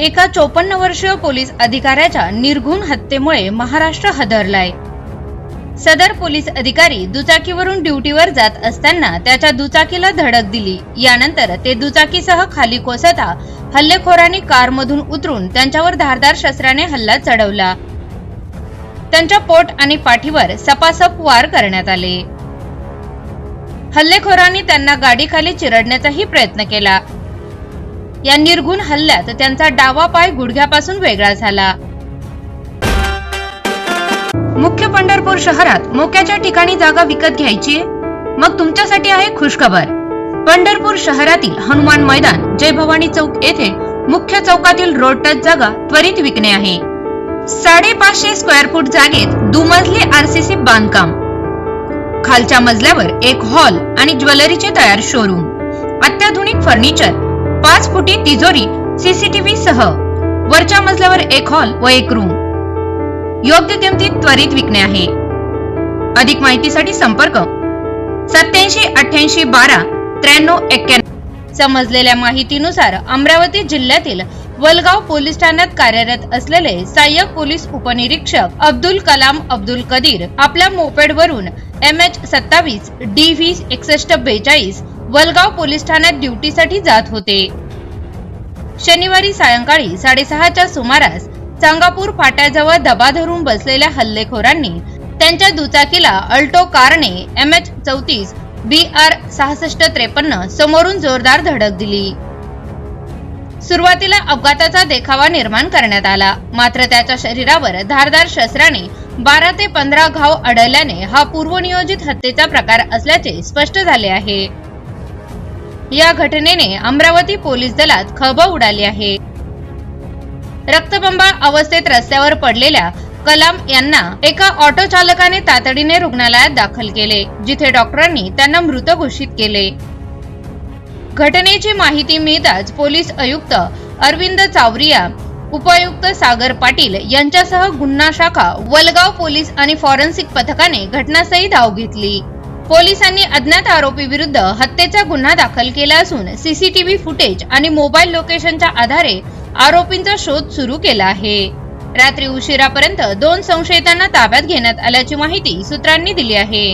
एका चोपन्न वर्षीय पोलीस अधिकाऱ्याच्या निर्घुण हत्येमुळे महाराष्ट्र हदरलाय. सदर पोलीस अधिकारी दुचाकीवरून ड्युटीवर जात असताना त्याच्या दुचाकीला धडक दिली. यानंतर ते दुचाकीसह खाली कोसता हल्लेखोरांनी कारमधून उतरून त्यांच्यावर धारदार शस्त्राने हल्ला चढवला. त्यांच्या पोट आणि पाठीवर सपासप वार करण्यात आले. हल्लेखोरांनी त्यांना गाडीखाली चिरडण्याचाही प्रयत्न केला. या निर्गुण हल्ल्यात त्यांचा डावा पाय गुडघ्यापासून वेगळा झाला. मुख्य पंढरपूर शहरात मोक्याच्या ठिकाणी जागा विकत घ्यायची? मग तुमच्यासाठी आहे खुशखबर. पंढरपूर शहरातील हनुमान मैदान जय भवानी चौक येथे मुख्य चौकातील रोड टच जागा त्वरित विकणे आहे. साडेपाचशे स्क्वेअर फूट जागेत दुमजली आरसीसी बांधकाम. खालच्या मजल्यावर एक हॉल आणि ज्वेलरीचे तयार शोरूम. अत्याधुनिक फर्निचर पाच फुटी तिजोरी सीसीटीव्ही सह. वरच्या मजल्यावर एक हॉल व एक रूम योग्य किमतीत त्वरित विकणे आहे. अधिक माहितीसाठी संपर्क सत्याऐंशी अठ्ठ्याऐंशी बारा त्र्याण्णव एक्क्याण्णव समजलेल्या माहितीनुसार अमरावती जिल्ह्यातील वलगाव पोलीस ठाण्यात कार्यरत असलेले सहाय्यक पोलीस उपनिरीक्षक अब्दुल कलाम अब्दुल कदीर आपल्या मोपेडवरून एम एच सत्तावीस डी व्ही एकसष्ट बेचाळीस वलगाव पोलीस ठाण्यात ड्युटीसाठी जात होते. शनिवारी सायंकाळी साडेसहाच्या सुमारास चांगापूर फाट्याजवळ दबा धरून बसलेल्या हल्लेखोरांनी त्यांच्या दुचाकीला अल्टो कारने एम एच चौतीस बी आर सहासष्ट त्रेपन्न समोरून जोरदार धडक दिली. सुरुवातीला अपघाताचा देखावा निर्माण करण्यात आला. मात्र त्याच्या शरीरावर धारदार शस्त्राने बारा ते पंधरा घाव आढळल्याने हा पूर्वनियोजित हत्येचा प्रकार असल्याचे स्पष्ट झाले आहे. या घटनेने अमरावती पोलीस दलात खळबळ उडाली आहे. रक्तबंबाळ अवस्थेत रस्त्यावर पडलेल्या कलाम यांना एका ऑटो चालकाने तातडीने रुग्णालयात दाखल केले जिथे डॉक्टरांनी त्यांना मृत घोषित केले. घटनेची माहिती मिळताच पोलीस आयुक्त अरविंद चावरिया उपायुक्त सागर पाटील यांच्यासह गुन्हा शाखा वलगाव पोलीस आणि फॉरेन्सिक पथकाने घटनास्थळी धाव घेतली. पोलिसांनी अज्ञात आरोपी विरुद्ध हत्येचा गुन्हा दाखल केला असून सीसीटीव्ही फुटेज आणि मोबाईल लोकेशनच्या आधारे आरोपींचा शोध सुरू केला आहे. रात्री उशिरापर्यंत दोन संशयितांना ताब्यात घेण्यात आल्याची माहिती सूत्रांनी दिली आहे.